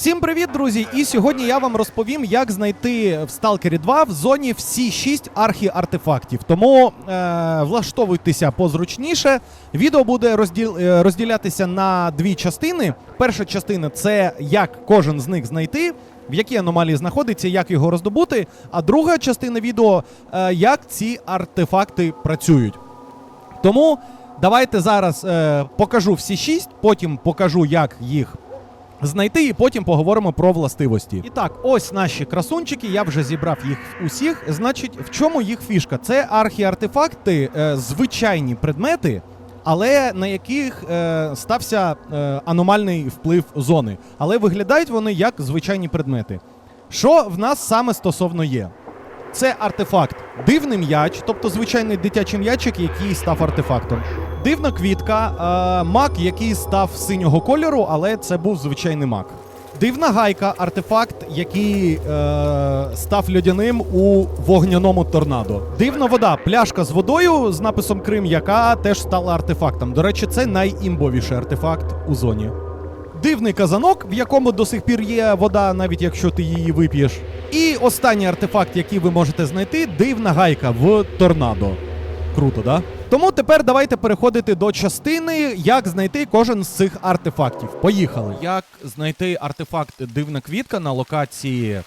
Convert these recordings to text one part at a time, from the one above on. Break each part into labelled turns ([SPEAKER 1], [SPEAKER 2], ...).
[SPEAKER 1] Всім привіт, друзі! І сьогодні я вам розповім, як знайти в Сталкері 2 в зоні всі 6 архі-артефактів. Тому е, влаштовуйтеся позручніше. Відео буде розділ, е, розділятися на дві частини. Перша частина це як кожен з них знайти, в якій аномалії знаходиться, як його роздобути. А друга частина відео е, як ці артефакти працюють. Тому давайте зараз е, покажу всі шість, потім покажу, як їх знайти, і потім поговоримо про властивості. І так, ось наші красунчики. Я вже зібрав їх усіх. Значить, в чому їх фішка? Це архіартефакти, е, звичайні предмети. Але на яких е, стався е, аномальний вплив зони. Але виглядають вони як звичайні предмети. Що в нас саме стосовно є? Це артефакт дивний м'яч, тобто звичайний дитячий м'ячик, який став артефактом. Дивна квітка, е, мак, який став синього кольору, але це був звичайний мак. Дивна гайка, артефакт, який е, став льодяним у вогняному торнадо. Дивна вода, пляшка з водою з написом Крим, яка теж стала артефактом. До речі, це найімбовіший артефакт у зоні. Дивний казанок, в якому до сих пір є вода, навіть якщо ти її вип'єш. І останній артефакт, який ви можете знайти, дивна гайка в торнадо. Круто, да? Тому тепер давайте переходити до частини, як знайти кожен з цих артефактів. Поїхали. Як знайти артефакт дивна квітка на локації е,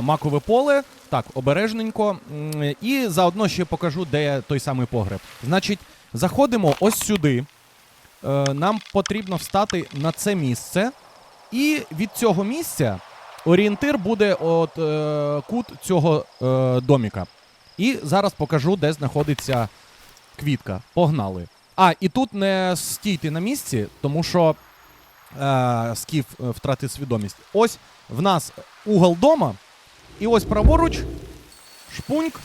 [SPEAKER 1] Макове поле. Так, обережненько. І заодно ще покажу, де той самий погреб. Значить, заходимо ось сюди. Е, Нам потрібно встати на це місце. І від цього місця орієнтир буде от е, кут цього е, доміка. І зараз покажу, де знаходиться квітка. Погнали. А, і тут не стійте на місці, тому що е, скіф е, втратив свідомість. Ось в нас угол дома, і ось праворуч шпуньк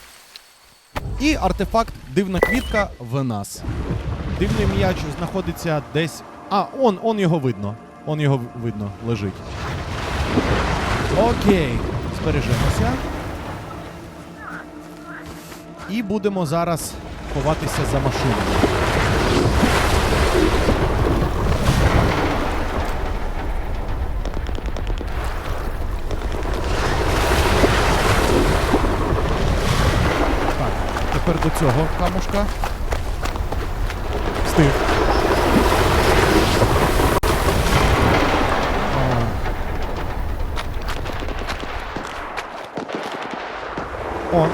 [SPEAKER 1] і артефакт дивна квітка в нас. Дивний м'яч знаходиться десь. А, он, он його видно. Он його видно, лежить. Окей, збережемося. І будемо зараз ховатися за машиною. Тепер до цього камушка. Встиг. А. О.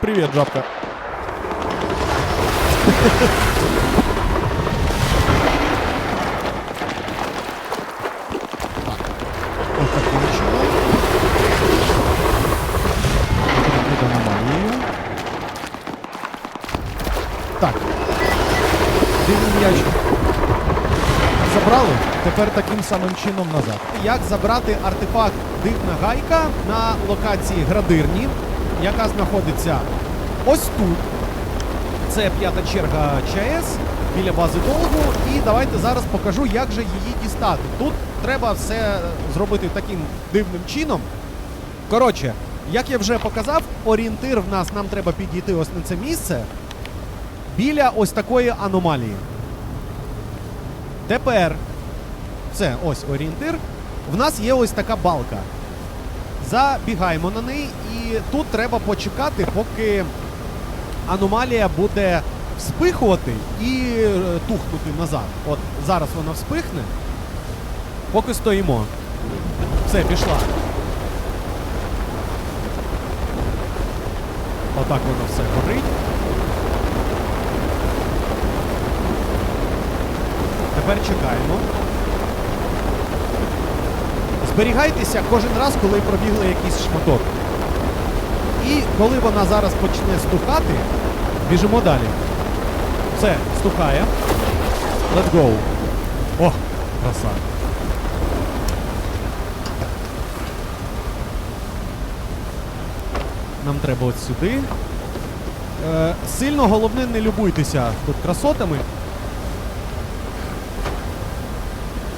[SPEAKER 1] Привет, жабка. Ось таким чином. Під аномалією. Так. Дивний м'яч. Забрали. Тепер таким самим чином назад. Як забрати артефакт дивна гайка на локації градирні, яка знаходиться ось тут. Це п'ята черга ЧАЕС біля бази Долгу. І давайте зараз покажу, як же її дістати. Тут треба все зробити таким дивним чином. Коротше, як я вже показав, орієнтир в нас нам треба підійти ось на це місце біля ось такої аномалії. Тепер все, ось орієнтир. В нас є ось така балка. Забігаємо на неї, і тут треба почекати, поки аномалія буде вспихувати і е, тухнути назад. От зараз вона вспихне, поки стоїмо. Все, пішла. Отак воно все горить. Тепер чекаємо. Зберігайтеся кожен раз, коли пробігли якийсь шматок. І коли вона зараз почне стукати, біжимо далі. Все, стукає. Let's go. О, краса. Нам треба от сюди. Е, сильно головне не любуйтеся тут красотами.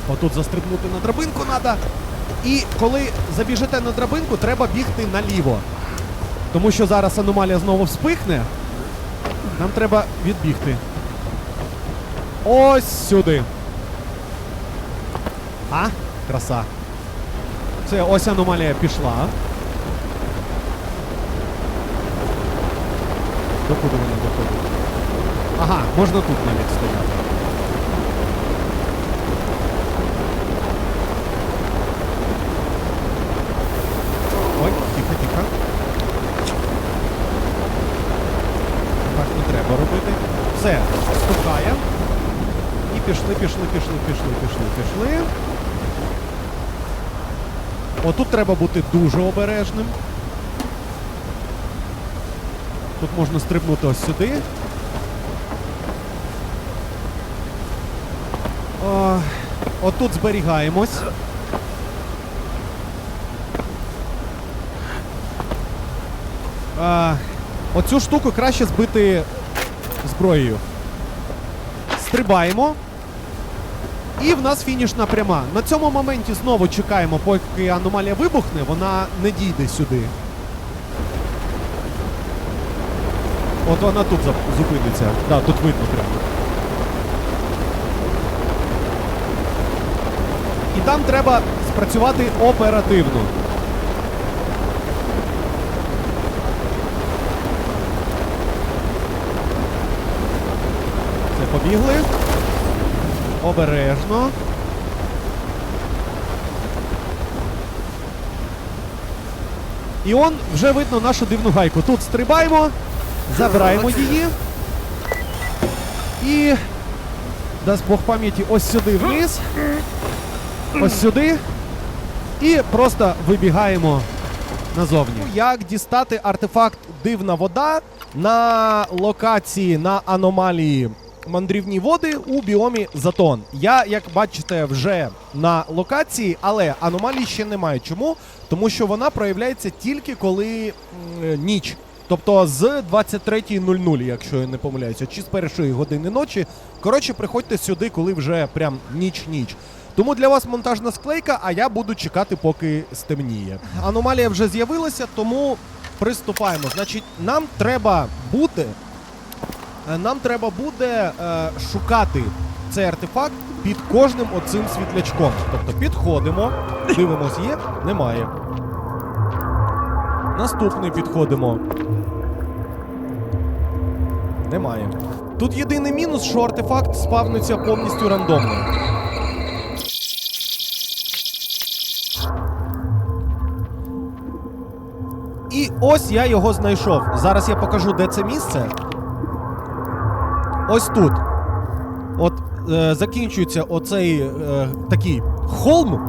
[SPEAKER 1] Отут застрибнути на драбинку треба. І коли забіжите на драбинку, треба бігти наліво. Тому що зараз аномалія знову вспихне. Нам треба відбігти. ось сюди. А, краса. Це ось аномалія пішла. Докуди вона доходить? Ага, можна тут навіть стояти. Тихо. Так не треба робити. Все, стукає. І пішли, пішли, пішли, пішли, пішли, пішли. Отут треба бути дуже обережним. Тут можна стрибнути ось сюди. О, отут зберігаємось. А, оцю штуку краще збити зброєю. Стрибаємо. І в нас фінішна пряма. На цьому моменті знову чекаємо, поки аномалія вибухне, вона не дійде сюди. От вона тут зупиниться. Да, тут видно прямо. І там треба спрацювати оперативно. Побігли. Обережно. І он вже видно нашу дивну гайку. Тут стрибаємо, забираємо її. І. Дасть Бог пам'яті ось сюди вниз. Ось сюди. І просто вибігаємо назовні. Як дістати артефакт Дивна вода на локації на аномалії мандрівні води у біомі Затон. Я, як бачите, вже на локації, але аномалії ще немає. Чому? Тому що вона проявляється тільки коли ніч. Тобто з 23.00, якщо я не помиляюся, чи з першої години ночі. Коротше, приходьте сюди, коли вже прям ніч-ніч. Тому для вас монтажна склейка, а я буду чекати, поки стемніє. Аномалія вже з'явилася, тому приступаємо. Значить, нам треба бути. Е, Нам треба буде е, шукати цей артефакт під кожним оцим світлячком. Тобто підходимо, дивимось, є, немає. Наступний підходимо. Немає. Тут єдиний мінус, що артефакт спавниться повністю рандомно. І ось я його знайшов. Зараз я покажу, де це місце. Ось тут. От е, закінчується оцей е, такий холм,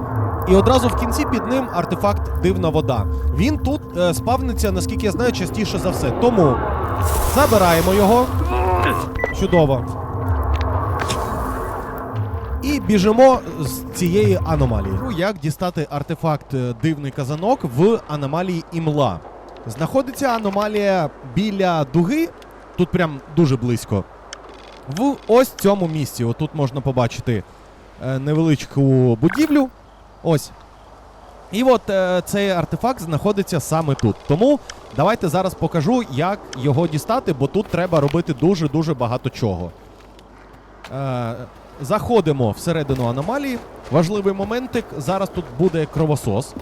[SPEAKER 1] і одразу в кінці під ним артефакт дивна вода. Він тут е, спавниться, наскільки я знаю, частіше за все. Тому забираємо його. Чудово. І біжимо з цієї аномалії. Як дістати артефакт е, дивний казанок в аномалії імла? Знаходиться аномалія біля дуги, тут прям дуже близько. В ось цьому місці. Отут можна побачити е, невеличку будівлю. Ось. І от е, цей артефакт знаходиться саме тут. Тому давайте зараз покажу, як його дістати, бо тут треба робити дуже-дуже багато чого. Е, заходимо всередину аномалії. Важливий моментик. Зараз тут буде кровосос.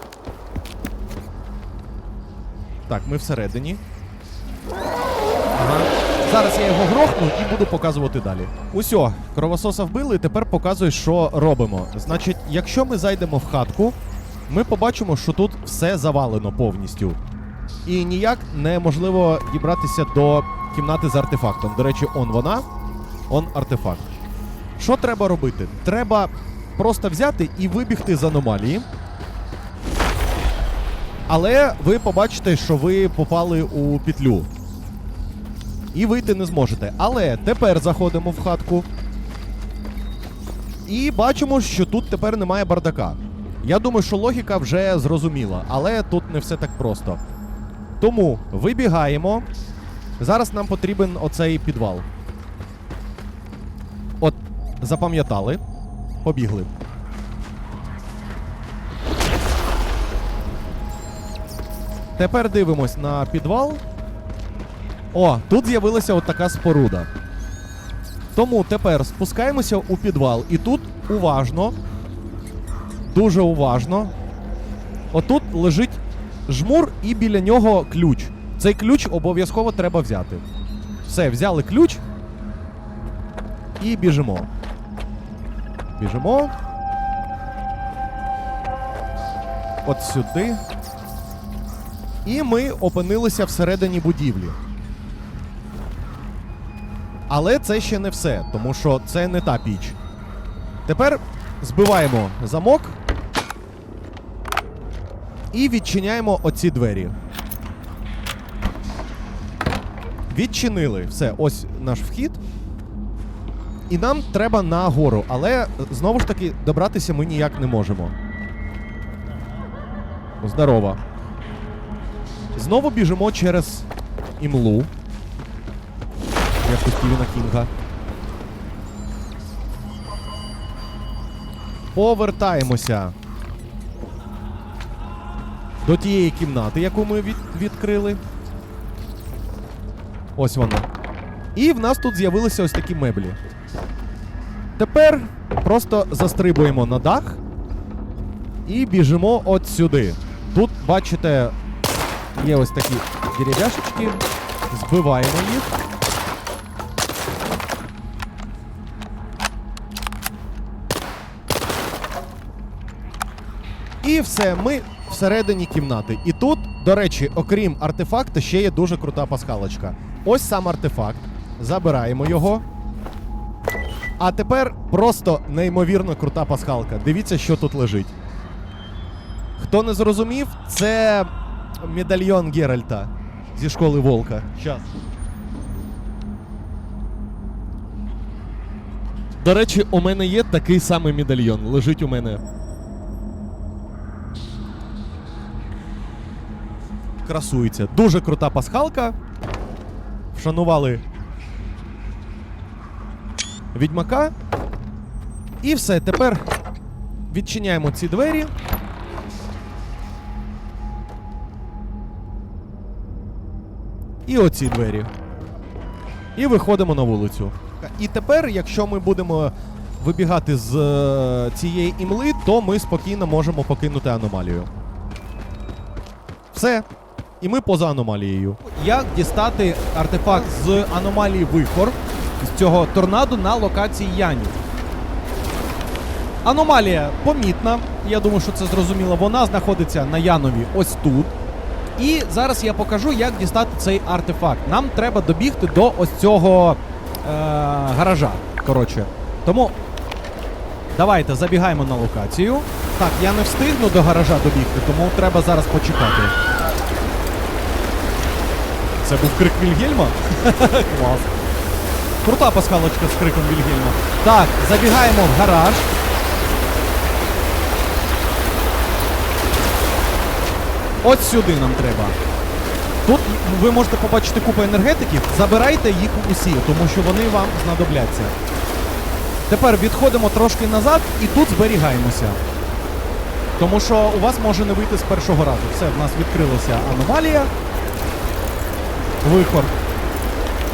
[SPEAKER 1] Так, ми всередині. Ага. Зараз я його грохну і буду показувати далі. Усьо, кровососа вбили, тепер показую, що робимо. Значить, якщо ми зайдемо в хатку, ми побачимо, що тут все завалено повністю. І ніяк неможливо дібратися до кімнати з артефактом. До речі, он вона, он артефакт. Що треба робити? Треба просто взяти і вибігти з аномалії. Але ви побачите, що ви попали у петлю. І вийти не зможете. Але тепер заходимо в хатку. І бачимо, що тут тепер немає бардака. Я думаю, що логіка вже зрозуміла, але тут не все так просто. Тому вибігаємо. Зараз нам потрібен оцей підвал. От, запам'ятали. Побігли. Тепер дивимось на підвал. О, тут з'явилася от така споруда. Тому тепер спускаємося у підвал. І тут уважно, дуже уважно. Отут лежить жмур, і біля нього ключ. Цей ключ обов'язково треба взяти. Все, взяли ключ. І біжимо. Біжимо. От сюди. І ми опинилися всередині будівлі. Але це ще не все, тому що це не та піч. Тепер збиваємо замок і відчиняємо оці двері. Відчинили. Все, ось наш вхід. І нам треба на гору, але знову ж таки добратися ми ніяк не можемо. Здорово. Знову біжимо через імлу. Як у Стівена Кінга. Повертаємося до тієї кімнати, яку ми від- відкрили. Ось вона. І в нас тут з'явилися ось такі меблі. Тепер просто застрибуємо на дах і біжимо от сюди. Тут, бачите, є ось такі дерев'яшечки. Збиваємо їх. І все, ми всередині кімнати. І тут, до речі, окрім артефакта, ще є дуже крута пасхалочка. Ось сам артефакт. Забираємо його. А тепер просто неймовірно крута пасхалка. Дивіться, що тут лежить. Хто не зрозумів, це медальйон Геральта зі школи Волка. Щас. До речі, у мене є такий самий медальйон. Лежить у мене. Красується. Дуже крута пасхалка. Вшанували відьмака. І все, тепер відчиняємо ці двері. І оці двері. І виходимо на вулицю. І тепер, якщо ми будемо вибігати з е, цієї імли, то ми спокійно можемо покинути аномалію. Все. І ми поза аномалією. Як дістати артефакт з аномалії Вихор з цього торнадо на локації Янів? Аномалія помітна. Я думаю, що це зрозуміло. Вона знаходиться на Янові ось тут. І зараз я покажу, як дістати цей артефакт. Нам треба добігти до ось цього е- гаража. Коротше. Тому давайте забігаємо на локацію. Так, я не встигну до гаража добігти, тому треба зараз почекати. Це був крик Вільгельма? Клас. Крута пасхалочка з криком Вільгельма. Так, забігаємо в гараж. От сюди нам треба. Тут ви можете побачити купу енергетиків. Забирайте їх усі, тому що вони вам знадобляться. Тепер відходимо трошки назад і тут зберігаємося. Тому що у вас може не вийти з першого разу. Все, в нас відкрилася аномалія. Вихор.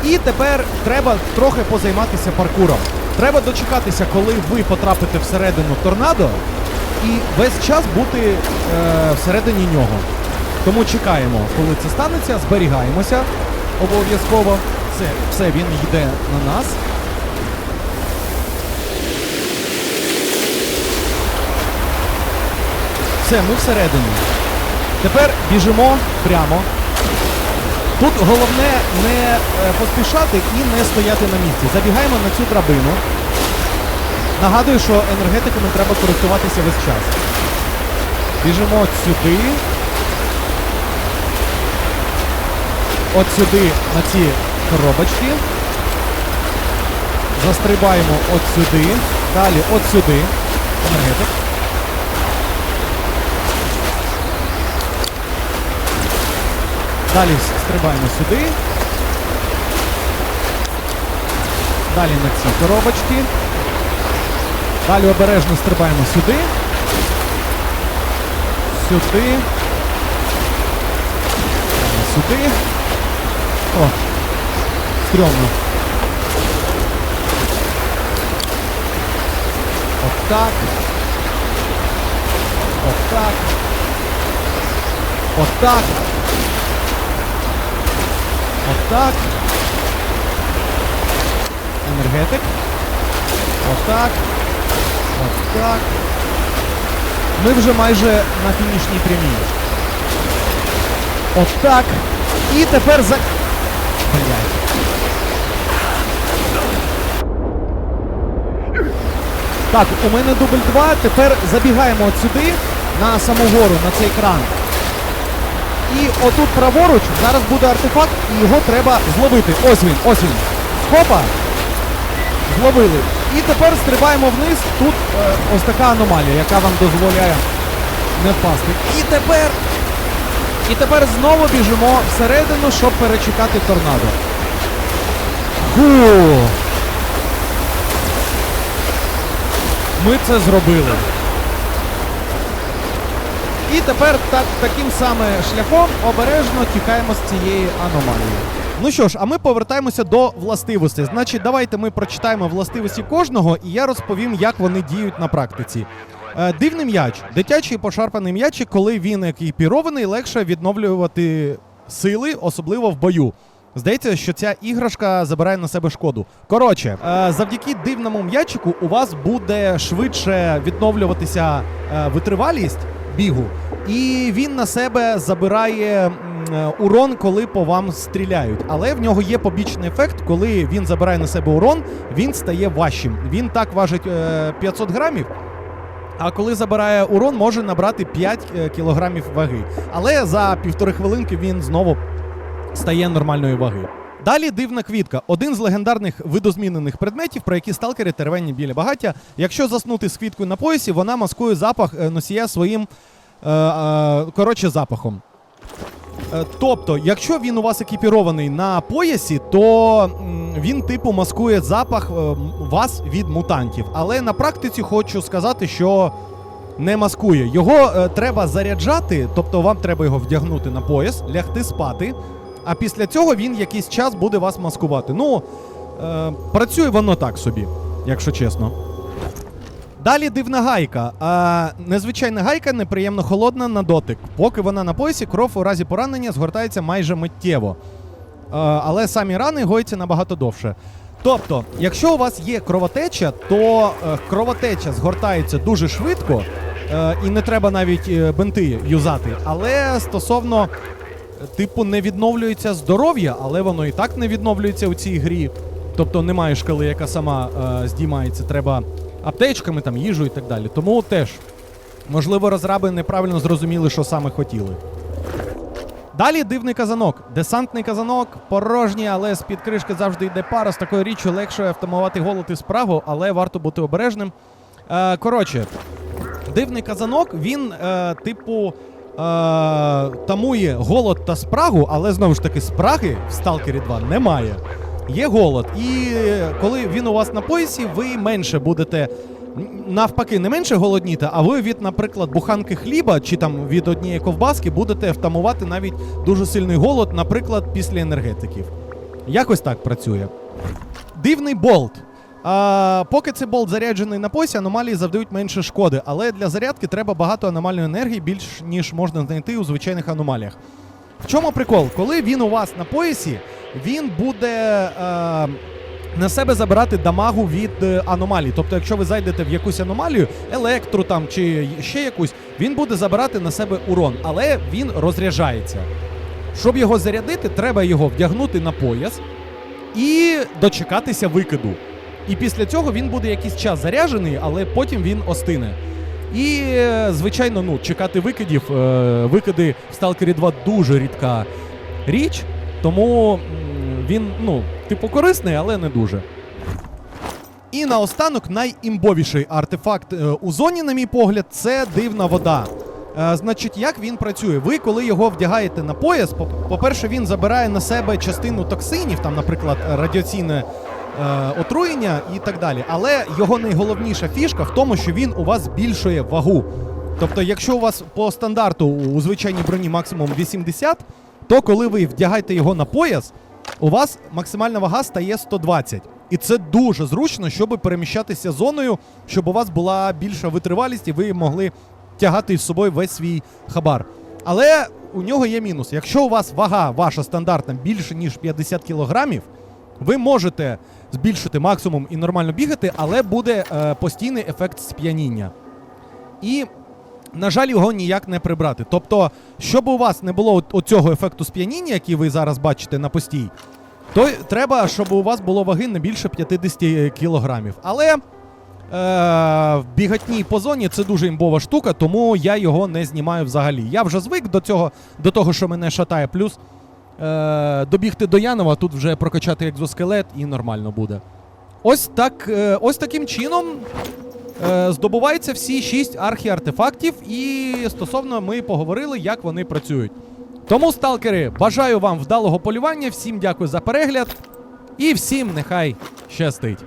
[SPEAKER 1] І тепер треба трохи позайматися паркуром. Треба дочекатися, коли ви потрапите всередину торнадо, і весь час бути е, всередині нього. Тому чекаємо, коли це станеться, зберігаємося обов'язково. Все, все, він йде на нас. Все, ми всередині. Тепер біжимо прямо. Тут головне не е, поспішати і не стояти на місці. Забігаємо на цю драбину. Нагадую, що енергетиками треба користуватися весь час. Біжимо от сюди. От сюди на ці коробочки. Застрибаємо от сюди. Далі от сюди. Енергетик. Далі стрибаємо сюди. Далі на ці коробочки. Далі обережно стрибаємо сюди. Сюди. Сюди. О, стрьомно. Отак. Отак. Отак. Отак. Енергетик. Отак. Отак. Ми вже майже на фінішній прямій. Отак. І тепер за. Блять. Так, у мене дубль 2. Тепер забігаємо от сюди, на саму гору, на цей кран. І отут праворуч зараз буде артефакт, і його треба зловити. Ось він, ось він. Хопа. Зловили. І тепер стрибаємо вниз. Тут е, ось така аномалія, яка вам дозволяє не впасти. І тепер. І тепер знову біжимо всередину, щоб перечекати торнадо. Фу. Ми це зробили. І тепер так, таким саме шляхом обережно тікаємо з цієї аномалії. Ну що ж, а ми повертаємося до властивостей. Значить, давайте ми прочитаємо властивості кожного, і я розповім, як вони діють на практиці. Е, дивний м'яч. Дитячий пошарпаний м'ячик, коли він екіпірований, легше відновлювати сили, особливо в бою. Здається, що ця іграшка забирає на себе шкоду. Коротше, е, завдяки дивному м'ячику у вас буде швидше відновлюватися е, витривалість бігу, і він на себе забирає е, урон, коли по вам стріляють. Але в нього є побічний ефект, коли він забирає на себе урон, він стає важчим. Він так важить е, 500 грамів. А коли забирає урон, може набрати 5 е, кілограмів ваги. Але за півтори хвилинки він знову стає нормальної ваги. Далі дивна квітка. Один з легендарних видозмінених предметів, про які сталкери теревенні біля багаття. Якщо заснути з квіткою на поясі, вона маскує запах е, носія своїм е, е, коротше запахом. Е, Тобто, якщо він у вас екіпірований на поясі, то він типу маскує запах е, вас від мутантів. Але на практиці хочу сказати, що не маскує. Його е, треба заряджати, тобто вам треба його вдягнути на пояс, лягти спати. А після цього він якийсь час буде вас маскувати. Ну, е, працює воно так собі, якщо чесно. Далі дивна гайка. А, незвичайна гайка неприємно холодна на дотик. Поки вона на поясі, кров у разі поранення згортається майже миттєво. А, але самі рани гоються набагато довше. Тобто, якщо у вас є кровотеча, то е, кровотеча згортається дуже швидко, е, і не треба навіть е, бинти юзати. Але стосовно, е, типу, не відновлюється здоров'я, але воно і так не відновлюється у цій грі. Тобто немає шкали, яка сама е, здіймається. Треба аптечками, там, їжу і так далі. Тому теж, можливо, розраби неправильно зрозуміли, що саме хотіли. Далі дивний казанок. Десантний казанок порожній, але з-під кришки завжди йде пара. З такою річчю легше втамувати голод і спрагу, але варто бути обережним. Е, коротше, дивний казанок, він, е, типу, е, тамує голод та спрагу, але знову ж таки, спраги в Stalker 2 немає. Є голод. І е, коли він у вас на поясі, ви менше будете. Навпаки, не менше голодніти, а ви від, наприклад, буханки хліба чи там від однієї ковбаски будете втамувати навіть дуже сильний голод, наприклад, після енергетиків. Якось так працює. Дивний болт. А, поки цей болт заряджений на поясі, аномалії завдають менше шкоди, але для зарядки треба багато аномальної енергії, більш ніж можна знайти у звичайних аномаліях. В чому прикол? Коли він у вас на поясі, він буде е, на себе забирати дамагу від е, аномалій. Тобто, якщо ви зайдете в якусь аномалію, електру там чи ще якусь, він буде забирати на себе урон, але він розряджається. Щоб його зарядити, треба його вдягнути на пояс і дочекатися викиду. І після цього він буде якийсь час заряджений, але потім він остине. І, е, звичайно, ну, чекати викидів. е, Викиди в Stalker 2 дуже рідка річ, тому він, ну, типу, корисний, але не дуже. І наостанок найімбовіший артефакт е, у зоні, на мій погляд, це дивна вода. Е, значить, як він працює? Ви, коли його вдягаєте на пояс, по- по-перше, він забирає на себе частину токсинів, там, наприклад, радіаційне е, отруєння і так далі. Але його найголовніша фішка в тому, що він у вас збільшує вагу. Тобто, якщо у вас по стандарту у звичайній броні максимум 80, то коли ви вдягаєте його на пояс, у вас максимальна вага стає 120. І це дуже зручно, щоб переміщатися зоною, щоб у вас була більша витривалість і ви могли тягати з собою весь свій хабар. Але у нього є мінус. Якщо у вас вага ваша стандартна більше, ніж 50 кілограмів, ви можете збільшити максимум і нормально бігати, але буде е, постійний ефект сп'яніння. І, на жаль, його ніяк не прибрати. Тобто, щоб у вас не було оцього ефекту сп'яніння, який ви зараз бачите на постій, то треба, щоб у вас було ваги не більше 50 кілограмів. Але е, в бігатній по зоні це дуже імбова штука, тому я його не знімаю взагалі. Я вже звик до цього, до того, що мене шатає. Плюс е, добігти до Янова, тут вже прокачати екзоскелет і нормально буде. Ось так, е, ось таким чином е, здобуваються всі шість архіартефактів, і стосовно ми поговорили, як вони працюють. Тому, сталкери, бажаю вам вдалого полювання, всім дякую за перегляд, і всім нехай щастить.